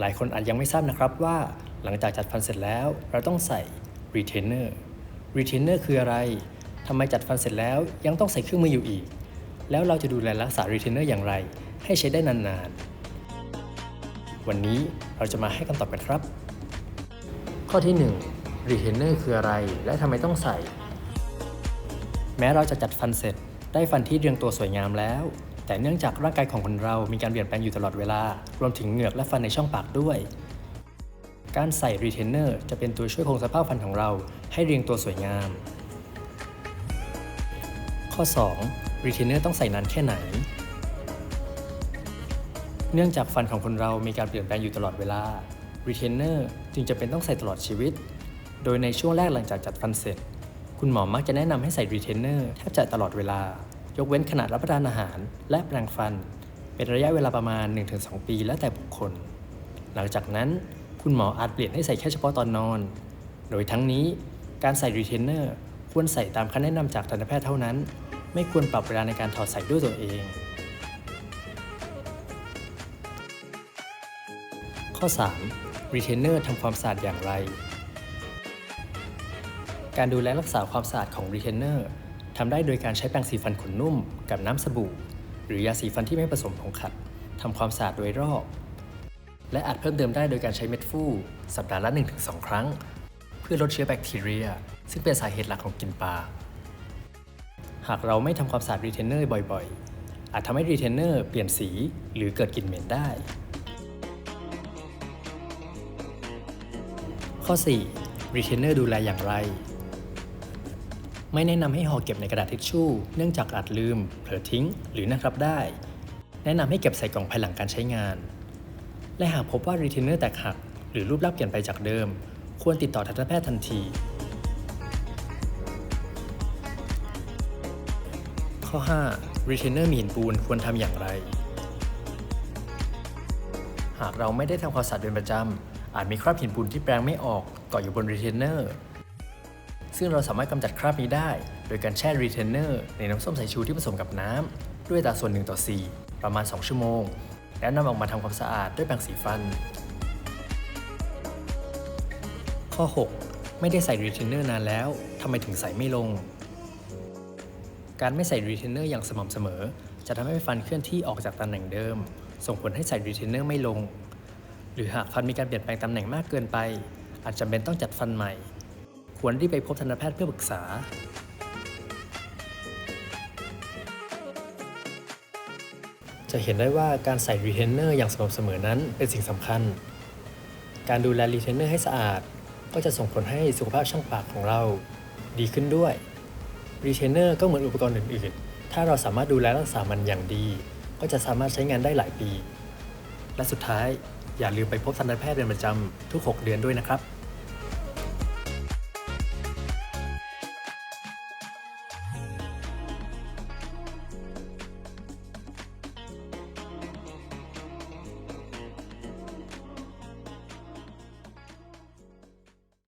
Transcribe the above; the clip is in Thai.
หลายคนอาจยังไม่ทราบนะครับว่าหลังจากจัดฟันเสร็จแล้ว เราต้องใส่ retainer retainer คืออะไรทำไมจัดฟันเสร็จแล้วยังต้องใส่เครื่องมืออยู่อีก แล้วเราจะดูแลรักษา retainer อย่างไร ให้ใช้ได้นานๆ วันนี้เราจะมาให้คำตอบกันครับ ข้อที่ 1 retainer คืออะไร และทำไมต้องใส่ แม้เราจะจัดฟันเสร็จได้ฟันที่เรียงตัวสวยงามแล้ว แต่เนื่องจากร่างกายของคนเรามีการเปลี่ยนแปลงอยู่ตลอดเวลา รวมถึงเหงือกและฟันในช่องปากด้วย การใส่ retainer จะเป็นตัวช่วยคงสภาพฟันของเราให้เรียงตัวสวยงาม ข้อ2 retainer ต้องใส่นานแค่ไหน เนื่องจากฟันของคนเรามีการเปลี่ยนแปลงอยู่ตลอดเวลา retainer จึงจะเป็นต้องใส่ตลอดชีวิต โดยในช่วงแรกหลังจากจัดฟันเสร็จ คุณหมอมักจะแนะนำให้ใส่ retainer แทบจะตลอดเวลา ยกเว้นขณะรับประทานอาหาร และแปรงฟัน เป็นระยะเวลาประมาณ 1-2 ปีแล้วแต่บุคคล หลังจากนั้นคุณหมออาจเปลี่ยนให้ใส่แค่เฉพาะตอนนอน โดยทั้งนี้การใส่ retainer ควรใส่ตามคำแนะนำจากทันตแพทย์เท่านั้น ไม่ควรปรับเวลาในการถอดใส่ด้วยตัวเอง ข้อ 3. retainer ทำความสะอาดอย่างไร การดูแลรักษาความสะอาดของ retainer ท ทำได้โดยการใช้แปรงสีฟันขนนุ่มกับน้ำสบู่ หรือยาสีฟันที่ไม่ผสมผงขัดทำความสะอาดโดยรอบ และอาจเพิ่มเติมได้โดยการใช้เม็ดฟูสัปดาห์ละ 1-2 ครั้ง เพื่อลดเชื้อแบคทีเรีย ซึ่งเป็นสาเหตุหลักของกลิ่นปลา หากเราไม่ทำความสะอาด retainer บ่อยๆ อาจทำให้ retainer เปลี่ยนสีหรือเกิดกลิ่นเหม็นได้ ข้อ 4. retainer ดูแลอย่างไร ไม่แนะนำให้ห่อเก็บในกระดาษทิชชู่ เนื่องจากอาจลืม เผลอทิ้ง หรือนะครับได้ แนะนำให้เก็บใส่กล่องภายหลังการใช้งาน และหากพบว่า retainer แตกหัก หรือรูปลักษณ์เปลี่ยนไปจากเดิม ควรติดต่อทันตแพทย์ทันที ข้อ 5. retainer มีหินปูนควรทำอย่างไร หากเราไม่ได้ทำความสะอาดเป็นประจำอาจมีคราบหินปูนที่แปรงไม่ออกเกาะอยู่บน retainer ซึ่งเราสามารถกำจัดคราบนี้ได้ โดยการแช่ retainer ในน้ำส้มสายชูที่ผสมกับน้ำด้วยอัตราส่วน1ต่อ4 ประมาณ 2 ชั่วโมง แล้วนำออกมาทำความสะอาดด้วยแปรงสีฟัน ข้อ 6 ไม่ได้ใส่ retainer นานแล้วทำไมถึงใส่ไม่ลง การไม่ใส่ retainer อย่างสม่ำเสมอ จะทำให้ฟันเคลื่อนที่ออกจากตำแหน่งเดิม ส่งผลให้ใส่ retainer ไม่ลง หรือหากฟันมีการเปลี่ยนแปลงตำแหน่งมากเกินไป อาจจำเป็นต้องจัดฟันใหม่ ควรรีบไปพบทันตแพทย์เพื่อปรึกษาจะเห็นได้ว่าการใส่ retainer อย่างสม่ำเสมอนั้นเป็นสิ่งสำคัญ การดูแล retainer ให้สะอาด ก็จะส่งผลให้สุขภาพช่องปากของเราดีขึ้นด้วย retainer ก็เหมือนอุปกรณ์อื่น ๆ ถ้าเราสามารถดูแลรักษามันอย่างดี ก็จะสามารถใช้งานได้หลายปี และสุดท้ายอย่าลืมไปพบทันตแพทย์เป็นประจำทุก 6 เดือนด้วยนะครับ